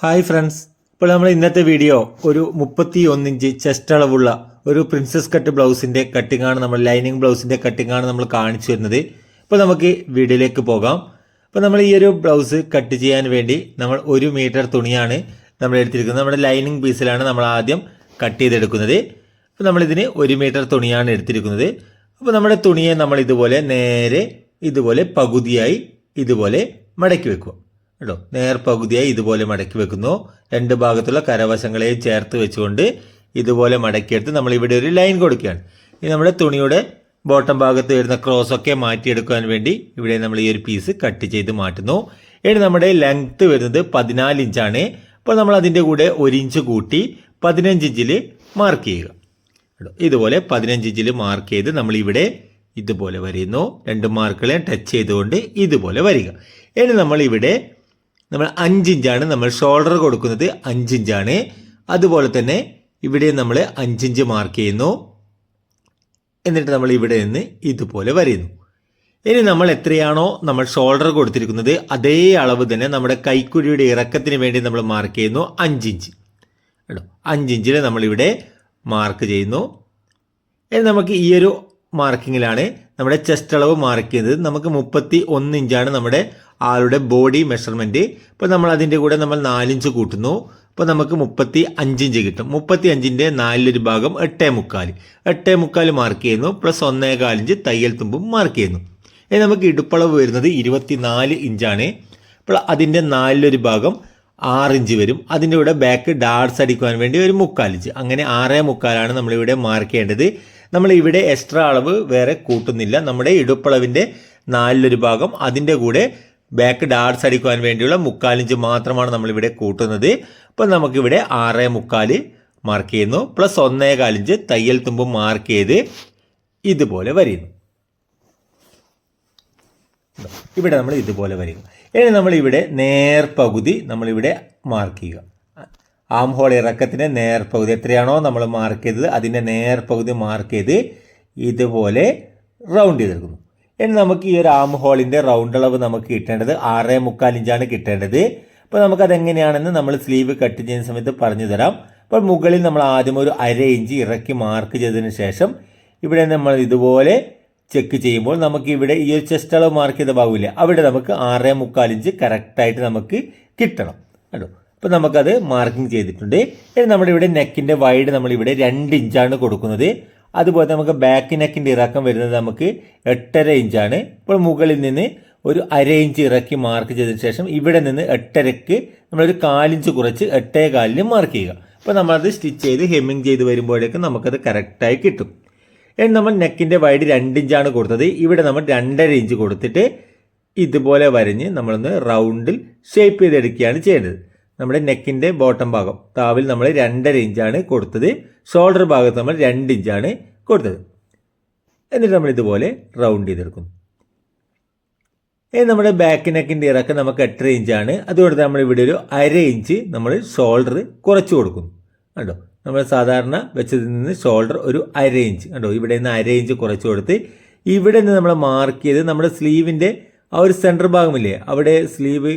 Hi friends ഇപ്പോൾ നമ്മൾ ഇന്നത്തെ വീഡിയോ ഒരു മുപ്പത്തി ഒന്നിഞ്ച് ചെസ്റ്റ് അളവുള്ള ഒരു പ്രിൻസസ് കട്ട് ബ്ലൗസിന്റെ കട്ടിങ്ങാണ് നമ്മൾ ലൈനിങ് ബ്ലൗസിന്റെ കട്ടിങ്ങാണ് നമ്മൾ കാണിച്ചു വരുന്നത് ഇപ്പോൾ നമുക്ക് വീഡിയോയിലേക്ക് പോകാം. അപ്പോൾ നമ്മൾ ഈ ഒരു ബ്ലൗസ് കട്ട് ചെയ്യാൻ വേണ്ടി നമ്മൾ ഒരു മീറ്റർ തുണിയാണ് നമ്മൾ എടുത്തിരിക്കുന്നത്. നമ്മുടെ ലൈനിങ് പീസിലാണ് നമ്മൾ ആദ്യം കട്ട് ചെയ്തെടുക്കുന്നത്. അപ്പോൾ നമ്മളിതിന് ഒരു മീറ്റർ തുണിയാണ് എടുത്തിരിക്കുന്നത്. അപ്പോൾ നമ്മുടെ തുണിയെ നമ്മൾ ഇതുപോലെ നേരെ ഇതുപോലെ പകുതിയായി ഇതുപോലെ മടക്കി വെക്കുക. കേട്ടോ നേർ പകുതിയായി ഇതുപോലെ മടക്കി വെക്കുന്നു. രണ്ട് ഭാഗത്തുള്ള കരവശങ്ങളെയും ചേർത്ത് വെച്ചുകൊണ്ട് ഇതുപോലെ മടക്കിയെടുത്ത് നമ്മൾ ഇവിടെ ഒരു ലൈൻ കൊടുക്കുകയാണ്. ഇനി നമ്മുടെ തുണിയുടെ ബോട്ടം ഭാഗത്ത് വരുന്ന ക്രോസ് ഒക്കെ മാറ്റിയെടുക്കാൻ വേണ്ടി ഇവിടെ നമ്മൾ ഈ ഒരു പീസ് കട്ട് ചെയ്ത് മാറ്റുന്നു. ഇനി നമ്മുടെ ലെങ്ത്ത് വരുന്നത് പതിനാല് ഇഞ്ചാണ്. അപ്പോൾ നമ്മൾ അതിന്റെ കൂടെ ഒരു ഇഞ്ച് കൂട്ടി പതിനഞ്ച് ഇഞ്ചിൽ മാർക്ക് ചെയ്യുക. ഇതുപോലെ പതിനഞ്ച് ഇഞ്ചിൽ മാർക്ക് ചെയ്ത് നമ്മൾ ഇവിടെ ഇതുപോലെ വരയുന്നു. രണ്ട് മാർക്കുകളെ ടച്ച് ചെയ്തുകൊണ്ട് ഇതുപോലെ വരിക. ഇനി നമ്മൾ ഇവിടെ നമ്മൾ അഞ്ചിഞ്ചാണ് നമ്മൾ ഷോൾഡർ കൊടുക്കുന്നത് അഞ്ചിഞ്ചാണ്. അതുപോലെ തന്നെ ഇവിടെ നമ്മൾ അഞ്ചിഞ്ച് മാർക്ക് ചെയ്യുന്നു. എന്നിട്ട് നമ്മൾ ഇവിടെ നിന്ന് ഇതുപോലെ വരയുന്നു ഇനി നമ്മൾ എത്രയാണോ നമ്മൾ ഷോൾഡർ കൊടുത്തിരിക്കുന്നത് അതേ അളവ് തന്നെ നമ്മുടെ കൈക്കുഴിയുടെ ഇറക്കത്തിന് വേണ്ടി നമ്മൾ മാർക്ക് ചെയ്യുന്നു അഞ്ചിഞ്ച്. കേട്ടോ? അഞ്ചിഞ്ചിൽ നമ്മളിവിടെ മാർക്ക് ചെയ്യുന്നു. ഇനി നമുക്ക് ഈ ഒരു മാർക്കിങ്ങിലാണ് നമ്മുടെ ചെസ്റ്റ് അളവ് മാർക്ക് ചെയ്തത് നമുക്ക് മുപ്പത്തി ഒന്ന് ഇഞ്ചാണ് നമ്മുടെ ആളുടെ ബോഡി മെഷർമെന്റ് ഇപ്പോൾ നമ്മൾ അതിന്റെ കൂടെ നമ്മൾ നാലിഞ്ച് കൂട്ടുന്നു. അപ്പോൾ നമുക്ക് മുപ്പത്തി അഞ്ചിഞ്ച് കിട്ടും. മുപ്പത്തി അഞ്ചിന്റെ നാലിലൊരു ഭാഗം എട്ടേ മുക്കാൽ എട്ടേ മുക്കാൽ മാർക്ക് ചെയ്യുന്നു. പ്ലസ് ഒന്നേ കാലിഞ്ച് തയ്യൽ തുമ്പും മാർക്ക് ചെയ്യുന്നു. ഇനി നമുക്ക് ഇടുപ്പളവ് വരുന്നത് ഇരുപത്തി നാല് ഇഞ്ചാണ്. അപ്പോൾ അതിന്റെ നാലിലൊരു ഭാഗം ആറ് ഇഞ്ച് വരും. അതിന്റെ കൂടെ ബാക്ക് ഡാർട്സ് അടിക്കുവാൻ വേണ്ടി ഒരു മുക്കാലിഞ്ച് അങ്ങനെ ആറേ മുക്കാലാണ് നമ്മളിവിടെ മാർക്ക് ചെയ്യേണ്ടത്. നമ്മൾ ഇവിടെ എക്സ്ട്രാ അളവ് വേറെ കൂട്ടുന്നില്ല. നമ്മുടെ ഇടുപ്പളവിന്റെ നാലിലൊരു ഭാഗം അതിന്റെ കൂടെ ബാക്ക് ഡാർസ് അടിക്കുവാൻ വേണ്ടിയുള്ള മുക്കാലിഞ്ച് മാത്രമാണ് നമ്മളിവിടെ കൂട്ടുന്നത്. അപ്പം നമുക്കിവിടെ ആറ് മുക്കാൽ മാർക്ക് ചെയ്യുന്നു. പ്ലസ് ഒന്നേ കാലിഞ്ച് തയ്യൽ തുമ്പ് മാർക്ക് ചെയ്ത് ഇതുപോലെ വരുന്നു. ഇവിടെ നമ്മൾ ഇതുപോലെ വരിക ഇനി നമ്മളിവിടെ നേർപകുതി നമ്മളിവിടെ മാർക്ക് ചെയ്യുക. ആം ഹോൾ ഇറക്കത്തിന്റെ നേർപകുതി എത്രയാണോ നമ്മൾ മാർക്ക് ചെയ്തത് അതിന്റെ നേർപകുതി മാർക്ക് ചെയ്ത് ഇതുപോലെ റൗണ്ട് ചെയ്തെടുക്കുന്നു. ഇനി നമുക്ക് ഈ ഒരു ആം ഹോളിന്റെ റൗണ്ട് അളവ് നമുക്ക് കിട്ടേണ്ടത് ആറ് മുക്കാൽ ഇഞ്ചാണ് കിട്ടേണ്ടത്. അപ്പോൾ നമുക്കത് എങ്ങനെയാണെന്ന് നമ്മൾ സ്ലീവ് കട്ട് ചെയ്യുന്ന സമയത്ത് പറഞ്ഞു തരാം. അപ്പോൾ മുകളിൽ നമ്മൾ ആദ്യം ഒരു അര ഇഞ്ച് ഇറക്കി മാർക്ക് ചെയ്തതിന് ശേഷം ഇവിടെ നമ്മൾ ഇതുപോലെ ചെക്ക് ചെയ്യുമ്പോൾ നമുക്ക് ഇവിടെ ഈ ഒരു ചെസ്റ്റ് അളവ് മാർക്ക് ചെയ്ത ഭാഗമില്ല അവിടെ നമുക്ക് ആറേ മുക്കാൽ ഇഞ്ച് കറക്റ്റായിട്ട് നമുക്ക് കിട്ടണം. കേട്ടോ അപ്പോൾ നമുക്കത് മാർക്കിംഗ് ചെയ്തിട്ടുണ്ട്. ഇനി നമ്മുടെ ഇവിടെ നെക്കിന്റെ വൈഡ് നമ്മളിവിടെ രണ്ട് ഇഞ്ചാണ് കൊടുക്കുന്നത്. അതുപോലെ നമുക്ക് ബാക്ക് നെക്കിന്റെ ഇറക്കം വരുന്നത് നമുക്ക് എട്ടര ഇഞ്ചാണ്. ഇപ്പോൾ മുകളിൽ നിന്ന് ഒരു അര ഇഞ്ച് ഇറക്കി മാർക്ക് ചെയ്തതിന് ശേഷം ഇവിടെ നിന്ന് എട്ടരക്ക് നമ്മളൊരു കാലിഞ്ച് കുറച്ച് എട്ടേ കാലിന് മാർക്ക് ചെയ്യുക. അപ്പോൾ നമ്മളത് സ്റ്റിച്ച് ചെയ്ത് ഹെമ്മിങ് ചെയ്ത് വരുമ്പോഴേക്കും നമുക്കത് കറക്റ്റായി കിട്ടും. ഇനി നമ്മൾ നെക്കിന്റെ വൈഡ് രണ്ട് ഇഞ്ചാണ് കൊടുത്തത്. ഇവിടെ നമ്മൾ രണ്ടര ഇഞ്ച് കൊടുത്തിട്ട് ഇതുപോലെ വരഞ്ഞ് നമ്മളൊന്ന് റൗണ്ടിൽ ഷേപ്പ് ചെയ്തെടുക്കുകയാണ് ചെയ്യേണ്ടത്. നമ്മുടെ നെക്കിന്റെ ബോട്ടം ഭാഗം. താവിൽ നമ്മൾ രണ്ടര ഇഞ്ചാണ് കൊടുത്തത്. ഷോൾഡർ ഭാഗത്ത് നമ്മൾ രണ്ട് ഇഞ്ചാണ് കൊടുത്തത്. എന്നിട്ട് നമ്മൾ ഇതുപോലെ റൗണ്ട് ചെയ്തെടുക്കും ഇനി നമ്മുടെ ബാക്ക് നെക്കിന്റെ ഇറക്കം നമുക്ക് എട്ടര ഇഞ്ചാണ് അതുകൊണ്ട് നമ്മൾ ഇവിടെ ഒരു അര ഇഞ്ച് നമ്മൾ ഷോൾഡർ കുറച്ച് കൊടുക്കുന്നു. കണ്ടോ? നമ്മൾ സാധാരണ വെച്ചതിൽ നിന്ന് ഷോൾഡർ ഒരു അര ഇഞ്ച് കണ്ടോ? ഇവിടെ നിന്ന് അര ഇഞ്ച് കുറച്ച് കൊടുത്ത് ഇവിടെ നിന്ന് നമ്മൾ മാർക്ക് ചെയ്ത് നമ്മുടെ സ്ലീവിന്റെ ആ ഒരു സെന്റർ ഭാഗമില്ലേ? അവിടെ സ്ലീവ്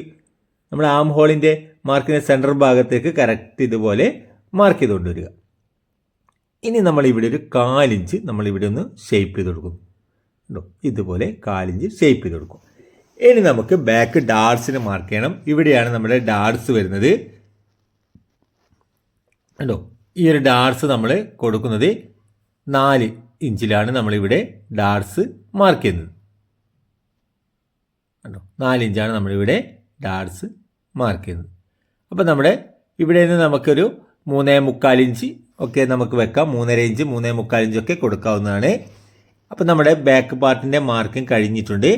നമ്മുടെ ആം ഹോളിന്റെ മാർക്കിന്റെ സെന്റർ ഭാഗത്തേക്ക് കറക്റ്റ് ഇതുപോലെ മാർക്ക് ചെയ്ത് കൊണ്ടുവരിക ഇനി നമ്മൾ ഇവിടെ ഒരു കാലിഞ്ച് നമ്മൾ ഇവിടെ ഒന്ന് ഷേപ്പ് ചെയ്ത് കൊടുക്കും. കേട്ടോ ഇതുപോലെ കാലിഞ്ച് ഷേപ്പ് ചെയ്ത് കൊടുക്കും. ഇനി നമുക്ക് ബാക്ക് ഡാർട്സിന് മാർക്ക് ചെയ്യണം. ഇവിടെയാണ് നമ്മുടെ ഡാർസ് വരുന്നത്. കണ്ടോ? ഈ ഒരു ഡാർട്സ് നമ്മൾ കൊടുക്കുന്നത് നാല് ഇഞ്ചിലാണ് നമ്മളിവിടെ ഡാർസ് മാർക്ക് ചെയ്യുന്നത്. കണ്ടോ? നാലിഞ്ചാണ് നമ്മളിവിടെ ഡാർസ് മാർക്ക് ചെയ്യുന്നത്. അപ്പോൾ നമ്മുടെ ഇവിടെ നിന്ന് നമുക്കൊരു മൂന്നേ മുക്കാൽ ഇഞ്ച് ഒക്കെ നമുക്ക് വെക്കാം. മൂന്നര ഇഞ്ച് മൂന്നേ മുക്കാൽ ഇഞ്ചൊക്കെ കൊടുക്കാവുന്നതാണ്. അപ്പോൾ നമ്മുടെ ബാക്ക് പാർട്ടിന്റെ മാർക്കിംഗ് കഴിഞ്ഞിട്ടുണ്ട്.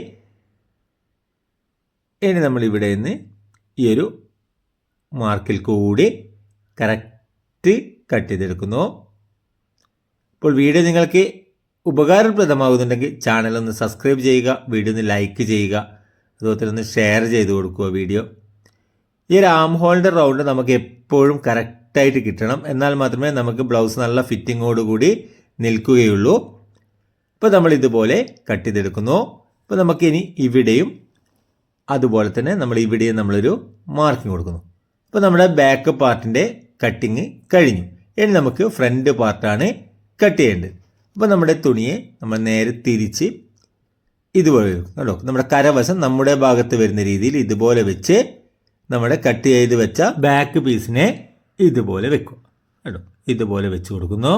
ഇനി നമ്മൾ ഇവിടെ നിന്ന് ഈ ഒരു മാർക്കിൽ കൂടി കറക്റ്റ് കട്ട് ചെയ്തെടുക്കുന്നു. അപ്പോൾ വീഡിയോ നിങ്ങൾക്ക് ഉപകാരപ്രദമാകുന്നുണ്ടെങ്കിൽ ചാനൽ ഒന്ന് സബ്സ്ക്രൈബ് ചെയ്യുക വീഡിയോ ഒന്ന് ലൈക്ക് ചെയ്യുക അതുപോലെ ഒന്ന് ഷെയർ ചെയ്ത് കൊടുക്കുക വീഡിയോ. ഈ ഒരു ആം ഹോളിന്റെ റൗണ്ട് നമുക്ക് എപ്പോഴും കറക്റ്റായിട്ട് കിട്ടണം. എന്നാൽ മാത്രമേ നമുക്ക് ബ്ലൗസ് നല്ല ഫിറ്റിങ്ങോടുകൂടി നിൽക്കുകയുള്ളൂ. ഇപ്പോൾ നമ്മൾ ഇതുപോലെ കട്ട് ചെയ്തെടുക്കുന്നു. നമുക്ക് നമുക്കിനി ഇവിടെയും അതുപോലെ തന്നെ നമ്മൾ ഇവിടെയും നമ്മളൊരു മാർക്കിംഗ് കൊടുക്കുന്നു. അപ്പോൾ നമ്മുടെ ബാക്ക് പാർട്ടിന്റെ കട്ടിങ് കഴിഞ്ഞു. ഇനി നമുക്ക് ഫ്രണ്ട് പാർട്ടാണ് കട്ട് ചെയ്യേണ്ടത്. അപ്പോൾ നമ്മുടെ തുണിയെ നമ്മൾ നേരെ തിരിച്ച് ഇതുപോലെ കേട്ടോ നമ്മുടെ കരവശം നമ്മുടെ ഭാഗത്ത് വരുന്ന രീതിയിൽ ഇതുപോലെ വെച്ച് നമ്മുടെ കട്ട് ചെയ്ത് വെച്ച ബാക്ക് പീസിനെ ഇതുപോലെ വെക്കും. കേട്ടോ ഇതുപോലെ വെച്ച് കൊടുക്കുന്നു.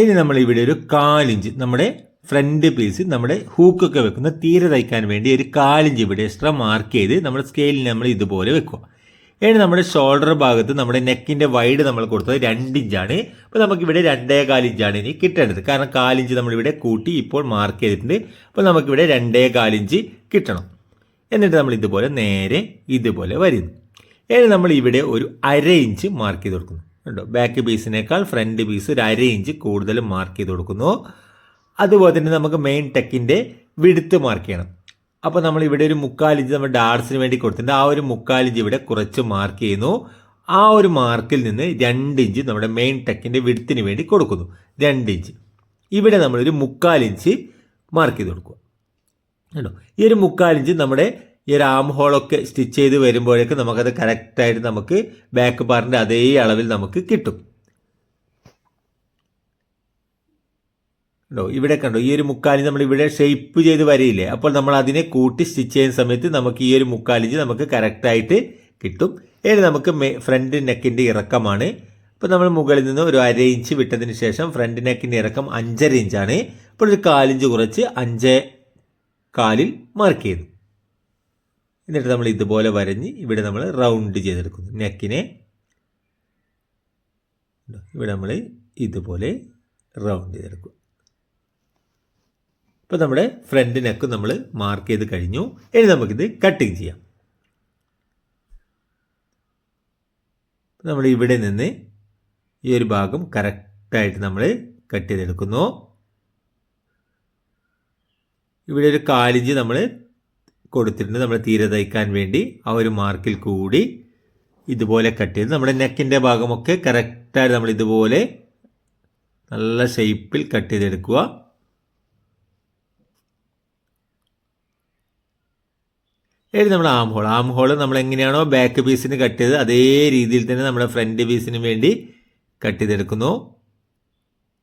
ഇനി നമ്മൾ ഇവിടെ ഒരു കാലിഞ്ച് നമ്മുടെ ഫ്രണ്ട് പീസ് നമ്മുടെ ഹൂക്കൊക്കെ വെക്കുന്ന തീരെ തയ്ക്കാൻ വേണ്ടി ഒരു കാലിഞ്ച് ഇവിടെ എക്സ്ട്രാ മാർക്ക് ചെയ്ത് നമ്മുടെ സ്കെയിലിൽ നമ്മൾ ഇതുപോലെ വെക്കുക. ഇനി നമ്മുടെ ഷോൾഡർ ഭാഗത്ത് നമ്മുടെ നെക്കിന്റെ വൈഡ് നമ്മൾ കൊടുത്തത് രണ്ട് ഇഞ്ചാണ് അപ്പോൾ നമുക്കിവിടെ രണ്ടേ കാലിഞ്ചാണ് ഇനി കിട്ടേണ്ടത്. കാരണം കാലിഞ്ച് നമ്മളിവിടെ കൂട്ടി ഇപ്പോൾ മാർക്ക് ചെയ്തിട്ടുണ്ട്. അപ്പോൾ നമുക്കിവിടെ രണ്ടേ കാലിഞ്ച് കിട്ടണം. എന്നിട്ട് നമ്മൾ ഇതുപോലെ നേരെ ഇതുപോലെ വരുന്നു. ഇനി നമ്മൾ ഇവിടെ ഒരു അര ഇഞ്ച് മാർക്ക് ചെയ്ത് കൊടുക്കുന്നു. കേട്ടോ ബാക്ക് പീസിനേക്കാൾ ഫ്രണ്ട് പീസ് ഒരു അര ഇഞ്ച് കൂടുതൽ മാർക്ക് ചെയ്ത് കൊടുക്കുന്നു. അതുപോലെ തന്നെ നമുക്ക് മെയിൻ ടെക്കിന്റെ വിടുത്ത് മാർക്ക് ചെയ്യണം. അപ്പോൾ നമ്മൾ ഇവിടെ ഒരു മുക്കാലിഞ്ച് നമ്മൾ ഡാർസിന് വേണ്ടി കൊടുത്തിട്ടുണ്ട്. ആ ഒരു മുക്കാലിഞ്ച് ഇവിടെ കുറച്ച് മാർക്ക് ചെയ്യുന്നു. ആ ഒരു മാർക്കിൽ നിന്ന് രണ്ട് ഇഞ്ച് നമ്മുടെ മെയിൻ ടെക്കിന്റെ വിടുത്തിന് വേണ്ടി കൊടുക്കുന്നു. രണ്ട് ഇഞ്ച് ഇവിടെ നമ്മളൊരു മുക്കാലിഞ്ച് മാർക്ക് ചെയ്ത് കൊടുക്കുക. കേട്ടോ ഈ ഒരു മുക്കാലിഞ്ച് നമ്മുടെ ഈ ഒരു ആം ഹോളൊക്കെ സ്റ്റിച്ച് ചെയ്ത് വരുമ്പോഴേക്ക് നമുക്കത് കറക്റ്റായിട്ട് നമുക്ക് ബാക്ക് പാർട്ടിന്റെ അതേ അളവിൽ നമുക്ക് കിട്ടും. കണ്ടോ? ഇവിടെ കണ്ടോ? ഈ ഒരു മുക്കാലിഞ്ച് നമ്മൾ ഇവിടെ ഷേപ്പ് ചെയ്ത് വരിയില്ലേ? അപ്പോൾ നമ്മൾ അതിനെ കൂട്ടി സ്റ്റിച്ച് ചെയ്യുന്ന സമയത്ത് നമുക്ക് ഈ ഒരു മുക്കാലിഞ്ച് നമുക്ക് കറക്റ്റായിട്ട് കിട്ടും. ഏത് നമുക്ക് ഫ്രണ്ട് നെക്കിന്റെ ഇറക്കമാണ്. അപ്പോൾ നമ്മൾ മുകളിൽ നിന്ന് ഒരു അര ഇഞ്ച് വിട്ടതിന് ശേഷം ഫ്രണ്ട് നെക്കിന്റെ ഇറക്കം അഞ്ചര ഇഞ്ചാണ്. അപ്പോൾ ഒരു കാലിഞ്ച് കുറച്ച് അഞ്ച് കാലിൽ മാർക്ക് ചെയ്തു. എന്നിട്ട് നമ്മൾ ഇതുപോലെ വരഞ്ഞ് ഇവിടെ നമ്മൾ റൗണ്ട് ചെയ്തെടുക്കുന്നു. നെക്കിനെ ഇവിടെ നമ്മൾ ഇതുപോലെ റൗണ്ട് ചെയ്തെടുക്കും. ഇപ്പോൾ നമ്മുടെ ഫ്രണ്ട് നെക്ക് നമ്മൾ മാർക്ക് ചെയ്ത് കഴിഞ്ഞു. ഇനി നമുക്കിത് കട്ടിങ് ചെയ്യാം. നമ്മൾ ഇവിടെ നിന്ന് ഈ ഒരു ഭാഗം കറക്റ്റായിട്ട് നമ്മൾ കട്ട് ചെയ്തെടുക്കുന്നു. ഇവിടെ ഒരു കാലിഞ്ച് നമ്മൾ കൊടുത്തിട്ടുണ്ട്. നമ്മൾ തീരെ തയ്ക്കാൻ വേണ്ടി. ആ ഒരു മാർക്കിൽ കൂടി ഇതുപോലെ കട്ട് ചെയ്ത് നമ്മുടെ നെക്കിന്റെ ഭാഗമൊക്കെ കറക്റ്റായിട്ട് നമ്മൾ ഇതുപോലെ നല്ല ഷേപ്പിൽ കട്ട് ചെയ്തെടുക്കുക. ഏഴ് നമ്മൾ ആം ഹോൾ ആം ഹോൾ നമ്മൾ എങ്ങനെയാണോ ബാക്ക് പീസിന് കട്ട് ചെയ്ത് അതേ രീതിയിൽ തന്നെ നമ്മുടെ ഫ്രണ്ട് പീസിന് വേണ്ടി കട്ട് ചെയ്തെടുക്കുന്നു.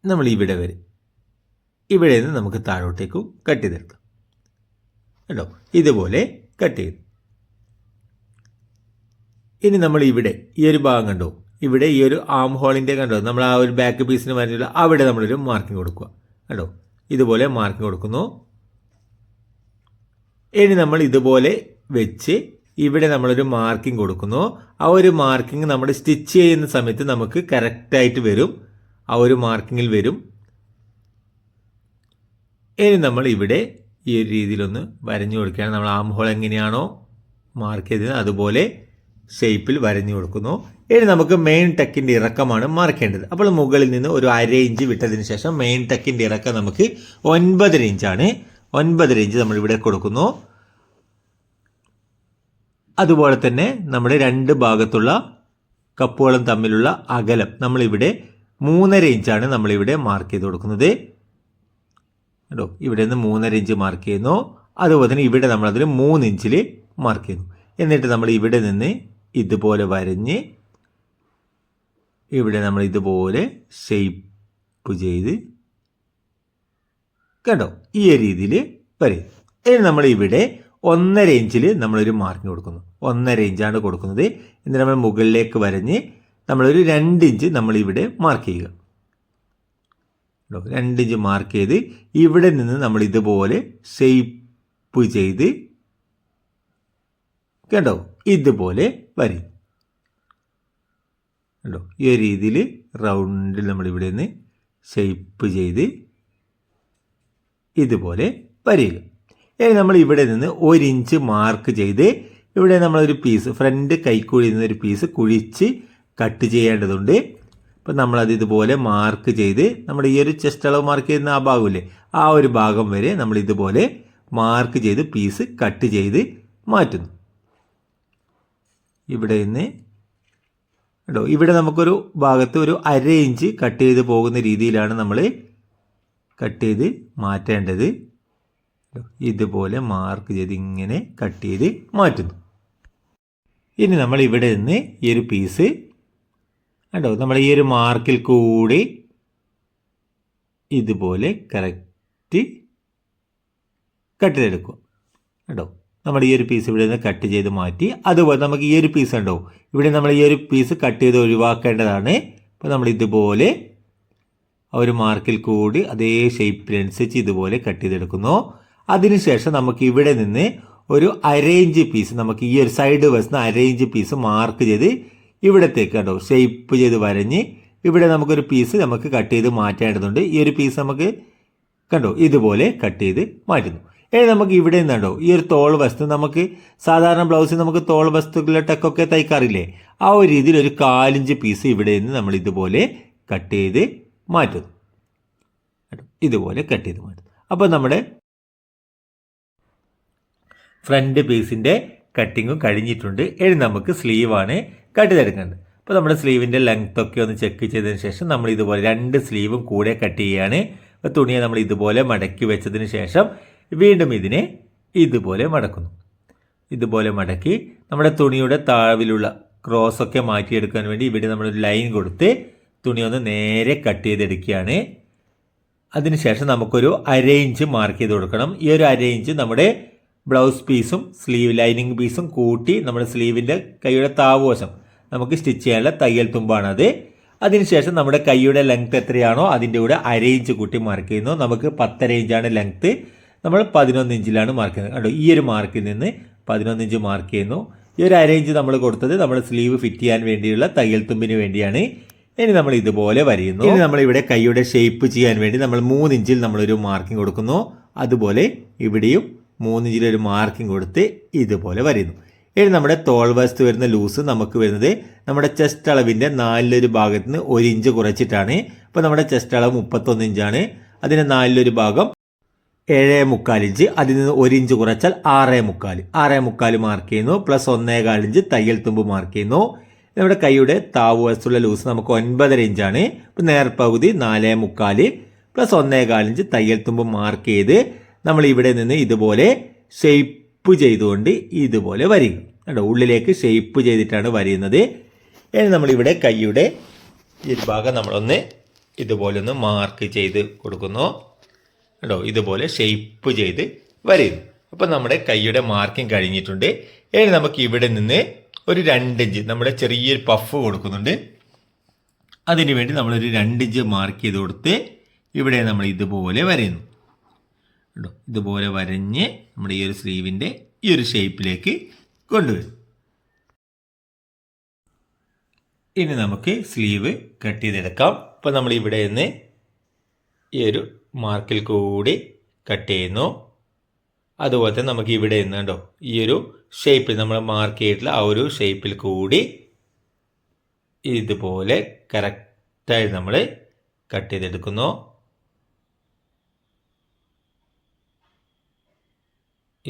നമ്മൾ ഇവിടെ വരെ. ഇവിടെ നിന്ന് നമുക്ക് താഴോട്ടേക്ക് കട്ട് ചെയ്തെടുക്കാം കേട്ടോ ഇതുപോലെ കട്ട് ചെയ്തു. ഇനി നമ്മൾ ഇവിടെ ഈ ഒരു ഭാഗം കണ്ടോ? ഇവിടെ ഈ ഒരു ആം ഹോളിന്റെ കണ്ടോ? നമ്മൾ ആ ഒരു ബാക്ക് പീസിന് വരുന്നില്ല അവിടെ നമ്മളൊരു മാർക്കിംഗ് കൊടുക്കുക. കണ്ടോ? ഇതുപോലെ മാർക്കിംഗ് കൊടുക്കുന്നു. ഇനി നമ്മൾ ഇതുപോലെ വെച്ച് ഇവിടെ നമ്മളൊരു മാർക്കിംഗ് കൊടുക്കുന്നു. ആ ഒരു മാർക്കിംഗ് നമ്മൾ സ്റ്റിച്ച് ചെയ്യുന്ന സമയത്ത് നമുക്ക് കറക്റ്റായിട്ട് വരും. ആ ഒരു മാർക്കിങ്ങിൽ വരും. ഇനി നമ്മൾ ഇവിടെ ഈ ഒരു രീതിയിലൊന്ന് വരഞ്ഞു കൊടുക്കുകയാണ്. നമ്മൾ ആം ഹോൾ എങ്ങനെയാണോ മാർക്ക് ചെയ്തത് അതുപോലെ ഷേപ്പിൽ വരഞ്ഞു കൊടുക്കുന്നു. ഇനി നമുക്ക് മെയിൻ ടെക്കിന്റെ ഇറക്കമാണ് മാർക്കേണ്ടത് അപ്പോൾ മുകളിൽ നിന്ന് ഒരു അര ഇഞ്ച് വിട്ടതിന് ശേഷം മെയിൻ ടെക്കിന്റെ ഇറക്കം നമുക്ക് ഒൻപതര ഇഞ്ചാണ് ഒൻപതര ഇഞ്ച് നമ്മൾ ഇവിടെ കൊടുക്കുന്നു. അതുപോലെ തന്നെ നമ്മുടെ രണ്ട് ഭാഗത്തുള്ള കപ്പുകളും തമ്മിലുള്ള അകലം നമ്മളിവിടെ മൂന്നര ഇഞ്ചാണ് നമ്മളിവിടെ മാർക്ക് ചെയ്ത് കൊടുക്കുന്നത്. കേട്ടോ ഇവിടെ നിന്ന് മൂന്നര ഇഞ്ച് മാർക്ക് ചെയ്യുന്നു. അതുപോലെ തന്നെ ഇവിടെ നമ്മളതിൽ മൂന്ന് ഇഞ്ചിൽ മാർക്ക് ചെയ്യുന്നു. എന്നിട്ട് നമ്മൾ ഇവിടെ നിന്ന് ഇതുപോലെ വരഞ്ഞ് ഇവിടെ നമ്മൾ ഇതുപോലെ ഷെയ്പ്പ് ചെയ്ത് കണ്ടോ? ഈ രീതിയിൽ വരും ഇനി നമ്മൾ ഇവിടെ ഒന്നര ഇഞ്ചിൽ നമ്മളൊരു മാർക്കിങ് കൊടുക്കുന്നു. ഒന്നര ഇഞ്ചാണ് കൊടുക്കുന്നത്. എന്നിട്ട് നമ്മൾ മുകളിലേക്ക് വരഞ്ഞ് നമ്മളൊരു രണ്ട് ഇഞ്ച് നമ്മളിവിടെ മാർക്ക് ചെയ്യുക. രണ്ട് ഇഞ്ച് മാർക്ക് ചെയ്ത് ഇവിടെ നിന്ന് നമ്മൾ ഇതുപോലെ ഷെയ്പ്പ് ചെയ്ത് കേട്ടോ ഇതുപോലെ വരും. കേട്ടോ ഈ ഒരു രീതിയിൽ റൗണ്ടിൽ നമ്മളിവിടെ നിന്ന് ഷെയ്പ്പ് ചെയ്ത് ഇതുപോലെ വരിക ഇനി നമ്മൾ ഇവിടെ നിന്ന് ഒരു ഇഞ്ച് മാർക്ക് ചെയ്ത് ഇവിടെ നമ്മളൊരു പീസ് ഫ്രണ്ട് കൈക്കുഴി ഒരു പീസ് കുഴിച്ച് കട്ട് ചെയ്യേണ്ടതുണ്ട്. അപ്പം നമ്മളത് ഇതുപോലെ മാർക്ക് ചെയ്ത് നമ്മുടെ ഈ ഒരു ചെസ്റ്റ് അളവ് മാർക്ക് ചെയ്യുന്ന ആ ഭാഗമില്ലേ ആ ഒരു ഭാഗം വരെ നമ്മൾ ഇതുപോലെ മാർക്ക് ചെയ്ത് പീസ് കട്ട് ചെയ്ത് മാറ്റുന്നു. ഇവിടെ നിന്ന് കേട്ടോ ഇവിടെ നമുക്കൊരു ഭാഗത്ത് ഒരു അര ഇഞ്ച് കട്ട് ചെയ്ത് പോകുന്ന രീതിയിലാണ് നമ്മൾ കട്ട് ചെയ്ത് മാറ്റേണ്ടത്. ഇതുപോലെ മാർക്ക് ചെയ്ത് ഇങ്ങനെ കട്ട് ചെയ്ത് മാറ്റുന്നു. ഇനി നമ്മൾ ഇവിടെ നിന്ന് ഈ ഒരു പീസ് കണ്ടോ? നമ്മൾ ഈ ഒരു മാർക്കിൽ കൂടി ഇതുപോലെ കറക്റ്റ് കട്ട് ചെയ്തെടുക്കുക കണ്ടോ? നമ്മൾ ഈ ഒരു പീസ് ഇവിടെ നിന്ന് കട്ട് ചെയ്ത് മാറ്റി അതുപോലെ നമുക്ക് ഈ ഒരു പീസ് ഉണ്ടോ ഇവിടെ നമ്മൾ ഈ ഒരു പീസ് കട്ട് ചെയ്ത് ഒഴിവാക്കേണ്ടതാണ്. അപ്പോൾ നമ്മൾ ഇതുപോലെ ആ ഒരു മാർക്കിൽ കൂടി അതേ ഷേപ്പിനനുസരിച്ച് ഇതുപോലെ കട്ട് ചെയ്തെടുക്കുന്നു. അതിനുശേഷം നമുക്ക് ഇവിടെ നിന്ന് ഒരു അരേഞ്ച് പീസ് നമുക്ക് ഈ ഒരു സൈഡ് വശത്ത് അരേഞ്ച് പീസ് മാർക്ക് ചെയ്ത് ഇവിടത്തേക്ക് കേട്ടോ ഷേപ്പ് ചെയ്ത് വരഞ്ഞ് ഇവിടെ നമുക്കൊരു പീസ് നമുക്ക് കട്ട് ചെയ്ത് മാറ്റേണ്ടതുണ്ട്. ഈ ഒരു പീസ് നമുക്ക് കണ്ടോ ഇതുപോലെ കട്ട് ചെയ്ത് മാറ്റുന്നു. ഇനി നമുക്ക് ഇവിടെ നിന്നുണ്ടോ ഈ ഒരു തോൾ വസ്തു നമുക്ക് സാധാരണ ബ്ലൗസിൽ നമുക്ക് തോൾ വസ്തുക്കളിലെ ടെക്കൊക്കെ തയ്ക്കാറില്ലേ? ആ ഒരു രീതിയിൽ ഒരു കാലിഞ്ച് പീസ് ഇവിടെ നിന്ന് നമ്മൾ ഇതുപോലെ കട്ട് ചെയ്ത് മാറ്റുന്നു? ഇതുപോലെ കട്ട് ചെയ്ത് മാറ്റുന്നു. അപ്പോൾ നമ്മുടെ ഫ്രണ്ട് പീസിന്റെ കട്ടിങ്ങും കഴിഞ്ഞിട്ടുണ്ട്. ഇനി നമുക്ക് സ്ലീവാണ് കട്ട് ചെയ്തെടുക്കേണ്ടത് അപ്പോൾ നമ്മുടെ സ്ലീവിന്റെ ലെങ്ത് ഒക്കെ ഒന്ന് ചെക്ക് ചെയ്തതിന് ശേഷം നമ്മൾ ഇതുപോലെ രണ്ട് സ്ലീവും കൂടെ കട്ട് ചെയ്യുകയാണ് തുണിയെ നമ്മൾ ഇതുപോലെ മടക്കി വെച്ചതിന് ശേഷം വീണ്ടും ഇതിനെ ഇതുപോലെ മടക്കുന്നു. ഇതുപോലെ മടക്കി നമ്മുടെ തുണിയുടെ താഴവിലുള്ള ക്രോസ് ഒക്കെ മാറ്റിയെടുക്കാൻ വേണ്ടി ഇവിടെ നമ്മളൊരു ലൈൻ കൊടുത്ത് തുണി ഒന്ന് നേരെ കട്ട് ചെയ്തെടുക്കുകയാണ്. അതിനുശേഷം നമുക്കൊരു അരയിഞ്ച് മാർക്ക് ചെയ്ത് കൊടുക്കണം. ഈ ഒരു അരയിഞ്ച് നമ്മുടെ ബ്ലൗസ് പീസും സ്ലീവ് ലൈനിങ് പീസും കൂട്ടി നമ്മുടെ സ്ലീവിന്റെ കൈയുടെ താവുവശം നമുക്ക് സ്റ്റിച്ച് ചെയ്യാനുള്ള തയ്യൽ തുമ്പാണത്. അതിനുശേഷം നമ്മുടെ കൈയുടെ ലെങ്ത് എത്രയാണോ അതിന്റെ കൂടെ അരയിഞ്ച് കൂട്ടി മാർക്ക് ചെയ്യുന്നു. നമുക്ക് പത്തര ഇഞ്ചാണ് ലെങ്ത് നമ്മൾ പതിനൊന്ന് ഇഞ്ചിലാണ് മാർക്ക് ചെയ്യുന്നത്. കണ്ടോ ഈ ഒരു മാർക്കിൽ നിന്ന് പതിനൊന്ന് ഇഞ്ച് മാർക്ക് ചെയ്യുന്നു. ഈ ഒരു ഇഞ്ച് നമ്മൾ കൊടുത്തത് നമ്മൾ സ്ലീവ് ഫിറ്റ് ചെയ്യാൻ വേണ്ടിയുള്ള തയ്യൽ തുമ്പിന് വേണ്ടിയാണ്. ഇനി നമ്മൾ ഇതുപോലെ വരയുന്നു. ഇനി നമ്മൾ ഇവിടെ കൈയുടെ ഷേപ്പ് ചെയ്യാൻ വേണ്ടി നമ്മൾ മൂന്ന് ഇഞ്ചിൽ നമ്മളൊരു മാർക്കിംഗ് കൊടുക്കുന്നു. അതുപോലെ ഇവിടെയും മൂന്നിഞ്ചിലൊരു മാർക്കിംഗ് കൊടുത്ത് ഇതുപോലെ വരയുന്നു. ഇനി നമ്മുടെ തോൾവശത്ത് വരുന്ന ലൂസ് നമുക്ക് വരുന്നത് നമ്മുടെ ചെസ്റ്റ് അളവിന്റെ നാലിലൊരു ഭാഗത്ത് നിന്ന് ഒരു ഇഞ്ച് കുറച്ചിട്ടാണ്. അപ്പോൾ നമ്മുടെ ചെസ്റ്റ് അളവ് മുപ്പത്തൊന്ന് ഇഞ്ചാണ്. അതിന്റെ നാലിലൊരു ഭാഗം ഏഴേ മുക്കാൽ ഇഞ്ച്. അതിൽ നിന്ന് ഒരു ഇഞ്ച് കുറച്ചാൽ ആറേ മുക്കാൽ. ആറേ മുക്കാൽ മാർക്ക് ചെയ്യുന്നു. പ്ലസ് ഒന്നേകാൽ ഇഞ്ച് തയ്യൽ തുമ്പ് മാർക്ക് ചെയ്യുന്നു. നമ്മുടെ കൈയുടെ താവ് വശത്തുള്ള ലൂസ് നമുക്ക് ഒൻപതര ഇഞ്ചാണ്. ഇപ്പം നേർപകുതി നാലേ മുക്കാൽ പ്ലസ് ഒന്നേകാൽ ഇഞ്ച് തയ്യൽ തുമ്പ് മാർക്ക് ചെയ്ത് നമ്മൾ ഇവിടെ നിന്ന് ഇതുപോലെ ഷെയ്പ്പ് ചെയ്തുകൊണ്ട് ഇതുപോലെ വരിക. കേട്ടോ ഉള്ളിലേക്ക് ഷേപ്പ് ചെയ്തിട്ടാണ് വരയുന്നത്. ഇനി നമ്മളിവിടെ കൈയുടെ ഈ ഒരു ഭാഗം നമ്മളൊന്ന് ഇതുപോലെ ഒന്ന് മാർക്ക് ചെയ്ത് കൊടുക്കുന്നു. കേട്ടോ ഇതുപോലെ ഷേപ്പ് ചെയ്ത് വരയുന്നു. അപ്പോൾ നമ്മുടെ കൈയുടെ മാർക്കിംഗ് കഴിഞ്ഞിട്ടുണ്ട്. ഇനി നമുക്ക് ഇവിടെ നിന്ന് ഒരു രണ്ടിഞ്ച് നമ്മുടെ ചെറിയൊരു പഫ് കൊടുക്കുന്നുണ്ട്. അതിന് വേണ്ടി നമ്മളൊരു രണ്ടിഞ്ച് മാർക്ക് ചെയ്ത് കൊടുത്ത് ഇവിടെ നമ്മൾ ഇതുപോലെ വരയുന്നു. കേട്ടോ ഇതുപോലെ വരഞ്ഞ് നമ്മുടെ ഈ ഒരു സ്ലീവിന്റെ ഈ ഒരു ഷേപ്പിലേക്ക് കൊണ്ടുവരും. ഇനി നമുക്ക് സ്ലീവ് കട്ട് ചെയ്തെടുക്കാം. അപ്പോൾ നമ്മൾ ഇവിടെ നിന്ന് ഈ ഒരു മാർക്കിൽ കൂടി കട്ട് ചെയ്യുന്നു. അതുപോലെ തന്നെ നമുക്ക് ഇവിടെ നിന്ന് കണ്ടോ ഈ ഒരു ഷേപ്പിൽ നമ്മൾ മാർക്ക് ചെയ്തിട്ടുള്ള ആ ഒരു ഷേപ്പിൽ കൂടി ഇതുപോലെ കറക്റ്റായി നമ്മൾ കട്ട് ചെയ്തെടുക്കുന്നു.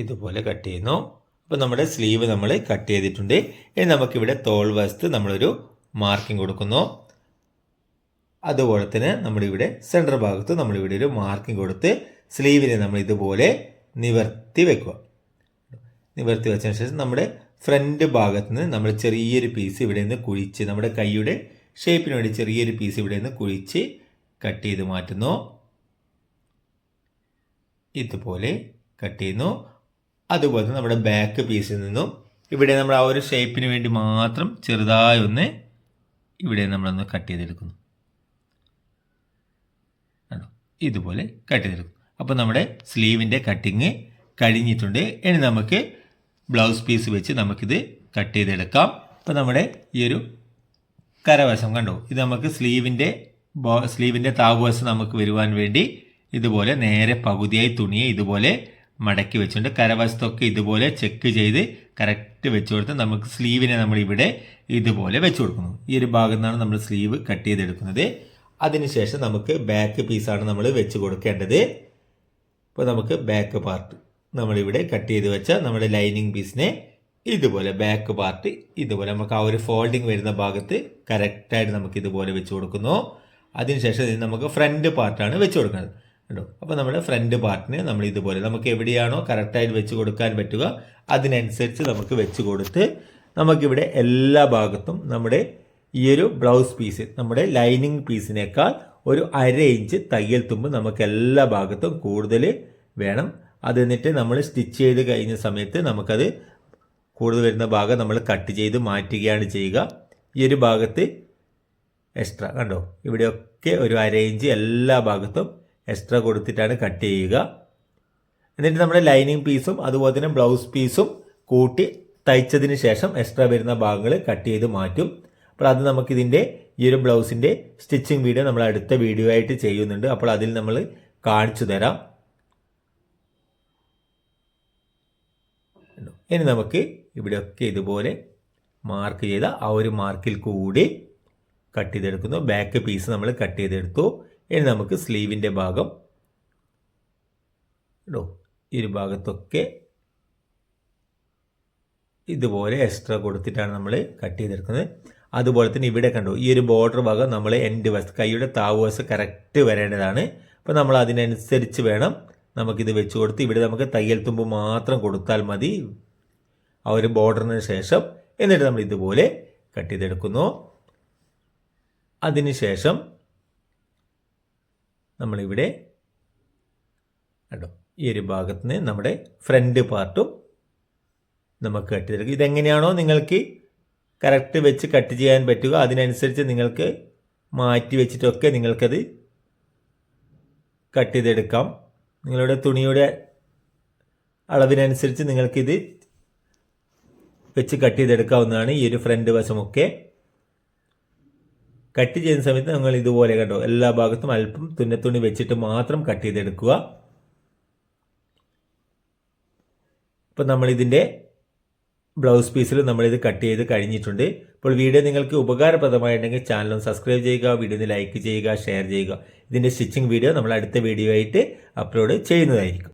ഇതുപോലെ കട്ട് ചെയ്യുന്നു. അപ്പോൾ നമ്മുടെ സ്ലീവ് നമ്മൾ കട്ട് ചെയ്തിട്ടുണ്ട്. ഇനി നമുക്കിവിടെ തോൾ വശത്ത് നമ്മളൊരു മാർക്കിംഗ് കൊടുക്കുന്നു. അതുപോലെ തന്നെ നമ്മളിവിടെ സെന്റർ ഭാഗത്ത് നമ്മളിവിടെ ഒരു മാർക്കിംഗ് കൊടുത്ത് സ്ലീവിനെ നമ്മൾ ഇതുപോലെ നിവർത്തി വെക്കുക. നിവർത്തി വെച്ചതിന് ശേഷം നമ്മുടെ ഫ്രണ്ട് ഭാഗത്ത് നിന്ന് നമ്മൾ ചെറിയൊരു പീസ് ഇവിടെ നിന്ന് കുഴിച്ച് നമ്മുടെ കൈയുടെ ഷേപ്പിന് വേണ്ടി ചെറിയൊരു പീസ് ഇവിടെ നിന്ന് കുഴിച്ച് കട്ട് ചെയ്ത് മാറ്റുന്നു. ഇതുപോലെ കട്ട് ചെയ്യുന്നു. അതുപോലെ നമ്മുടെ ബാക്ക് പീസിൽ നിന്നും ഇവിടെ നമ്മൾ ആ ഒരു ഷേപ്പിന് വേണ്ടി മാത്രം ചെറുതായി ഒന്ന് ഇവിടെ നമ്മളൊന്ന് കട്ട് ചെയ്തെടുക്കുന്നു. ഇതുപോലെ കട്ട് ചെയ്തെടുക്കും അപ്പോൾ നമ്മുടെ സ്ലീവിന്റെ കട്ടിങ് കഴിഞ്ഞിട്ടുണ്ട്. ഇനി നമുക്ക് ബ്ലൗസ് പീസ് വെച്ച് നമുക്കിത് കട്ട് ചെയ്തെടുക്കാം. അപ്പോൾ നമ്മുടെ ഈ ഒരു കരവശം കണ്ടോ? ഇത് നമുക്ക് സ്ലീവിന്റെ സ്ലീവിന്റെ താപുവശം നമുക്ക് വരുവാൻ വേണ്ടി ഇതുപോലെ നേരെ പകുതിയായി തുണിയെ ഇതുപോലെ മടക്കി വെച്ചുകൊണ്ട് കരവശത്തൊക്കെ ഇതുപോലെ ചെക്ക് ചെയ്ത് കറക്റ്റ് വെച്ച് കൊടുത്ത് നമുക്ക് സ്ലീവിനെ നമ്മൾ ഇവിടെ ഇതുപോലെ വെച്ച് കൊടുക്കുന്നു. ഈ ഒരു ഭാഗത്തു നിന്നാണ് നമ്മൾ സ്ലീവ് കട്ട് ചെയ്തെടുക്കുന്നത്. അതിനുശേഷം നമുക്ക് ബാക്ക് പീസാണ് നമ്മൾ വെച്ച് കൊടുക്കേണ്ടത്. ഇപ്പോൾ നമുക്ക് ബാക്ക് പാർട്ട് നമ്മളിവിടെ കട്ട് ചെയ്ത് വെച്ച നമ്മുടെ ലൈനിങ് പീസിനെ ഇതുപോലെ ബാക്ക് പാർട്ട് ഇതുപോലെ നമുക്ക് ആ ഒരു ഫോൾഡിങ് വരുന്ന ഭാഗത്ത് കറക്റ്റായിട്ട് നമുക്ക് ഇതുപോലെ വെച്ച് കൊടുക്കുന്നു. അതിനുശേഷം നമുക്ക് ഫ്രണ്ട് പാർട്ടാണ് വെച്ച് കൊടുക്കുന്നത്. കേട്ടോ അപ്പോൾ നമ്മുടെ ഫ്രണ്ട് പാർട്ടിന് നമ്മൾ ഇതുപോലെ നമുക്ക് എവിടെയാണോ കറക്റ്റായിട്ട് വെച്ച് കൊടുക്കാൻ പറ്റുക അതിനനുസരിച്ച് നമുക്ക് വെച്ച് കൊടുത്ത് നമുക്കിവിടെ എല്ലാ ഭാഗത്തും നമ്മുടെ ഈ ഒരു ബ്ലൗസ് പീസ് നമ്മുടെ ലൈനിങ് പീസിനേക്കാൾ ഒരു അര ഇഞ്ച് തയ്യൽ തുമ്പ് നമുക്ക് എല്ലാ ഭാഗത്തും കൂടുതൽ വേണം. അത് എന്നിട്ട് നമ്മൾ സ്റ്റിച്ച് ചെയ്ത് കഴിഞ്ഞ സമയത്ത് നമുക്കത് കൂടുതൽ വരുന്ന ഭാഗം നമ്മൾ കട്ട് ചെയ്ത് മാറ്റുകയാണ് ചെയ്യുക. ഈ ഒരു ഭാഗത്ത് എക്സ്ട്രാ കണ്ടോ? ഇവിടെയൊക്കെ ഒരു അര ഇഞ്ച് എല്ലാ ഭാഗത്തും എക്സ്ട്രാ കൊടുത്തിട്ടാണ് കട്ട് ചെയ്യുക. എന്നിട്ട് നമ്മുടെ ലൈനിങ് പീസും അതുപോലെ തന്നെ ബ്ലൗസ് പീസും കൂട്ടി തയ്ച്ചതിന് ശേഷം എക്സ്ട്രാ വരുന്ന ഭാഗങ്ങൾ കട്ട് ചെയ്ത് മാറ്റും. അപ്പോൾ അത് നമുക്കിതിന്റെ ഈ ഒരു ബ്ലൗസിന്റെ സ്റ്റിച്ചിങ് വീഡിയോ നമ്മൾ അടുത്ത വീഡിയോ ആയിട്ട് ചെയ്യുന്നുണ്ട്. അപ്പോൾ അതിൽ നമ്മൾ കാണിച്ചു തരാം. ഇനി നമുക്ക് ഇവിടെയൊക്കെ ഇതുപോലെ മാർക്ക് ചെയ്ത ആ ഒരു മാർക്കിൽ കൂടി കട്ട് ചെയ്തെടുക്കുന്നു. ബാക്ക് പീസ് നമ്മൾ കട്ട് ചെയ്തെടുത്തു. ഇനി നമുക്ക് സ്ലീവിന്റെ ഭാഗം കേട്ടോ ഈ ഒരു ഭാഗത്തൊക്കെ ഇതുപോലെ എക്സ്ട്രാ കൊടുത്തിട്ടാണ് നമ്മൾ കട്ട് ചെയ്തെടുക്കുന്നത്. അതുപോലെ തന്നെ ഇവിടെ കണ്ടു ഈ ഒരു ബോർഡർ ഭാഗം നമ്മൾ എൻഡ് വസ് കൈയുടെ താവ് വശം കറക്റ്റ് വരേണ്ടതാണ്. അപ്പോൾ നമ്മൾ അതിനനുസരിച്ച് വേണം നമുക്കിത് വെച്ച് കൊടുത്ത് ഇവിടെ നമുക്ക് തയ്യൽ തുമ്പ് മാത്രം കൊടുത്താൽ മതി. ആ ഒരു ബോർഡറിന് ശേഷം എന്നിട്ട് നമ്മൾ ഇതുപോലെ കട്ട് ചെയ്തെടുക്കുന്നു. അതിനുശേഷം നമ്മളിവിടെ കണ്ടോ ഈ ഒരു ഭാഗത്ത് നിന്ന് നമ്മുടെ ഫ്രണ്ട് പാർട്ടും നമുക്ക് കട്ട് ചെയ്തെടുക്കും ഇതെങ്ങനെയാണോ നിങ്ങൾക്ക് കറക്റ്റ് വെച്ച് കട്ട് ചെയ്യാൻ പറ്റുക അതിനനുസരിച്ച് നിങ്ങൾക്ക് മാറ്റി വെച്ചിട്ടൊക്കെ നിങ്ങൾക്കത് കട്ട് ചെയ്തെടുക്കാം. നിങ്ങളുടെ തുണിയുടെ അളവിനനുസരിച്ച് നിങ്ങൾക്കിത് വെച്ച് കട്ട് ചെയ്തെടുക്കാവുന്നതാണ് ഈ ഒരു ഫ്രണ്ട് വശമൊക്കെ. കട്ട് ചെയ്യുന്ന സമയത്ത് നിങ്ങൾ ഇതുപോലെ കണ്ടോ. എല്ലാ ഭാഗത്തും അല്പം തുന്നത്തുണി വെച്ചിട്ട് മാത്രം കട്ട് ചെയ്തെടുക്കുക. ഇപ്പം നമ്മളിതിന്റെ ബ്ലൗസ് പീസിൽ നമ്മളിത് കട്ട് ചെയ്ത് കഴിഞ്ഞിട്ടുണ്ട്. ഇപ്പോൾ വീഡിയോ നിങ്ങൾക്ക് ഉപകാരപ്രദമായിട്ടുണ്ടെങ്കിൽ ചാനൽ സബ്സ്ക്രൈബ് ചെയ്യുക വീഡിയോ ഒന്ന് ലൈക്ക് ചെയ്യുക ഷെയർ ചെയ്യുക. ഇതിന്റെ സ്റ്റിച്ചിങ് വീഡിയോ നമ്മൾ അടുത്ത വീഡിയോ ആയിട്ട് അപ്ലോഡ് ചെയ്യുന്നതായിരിക്കും.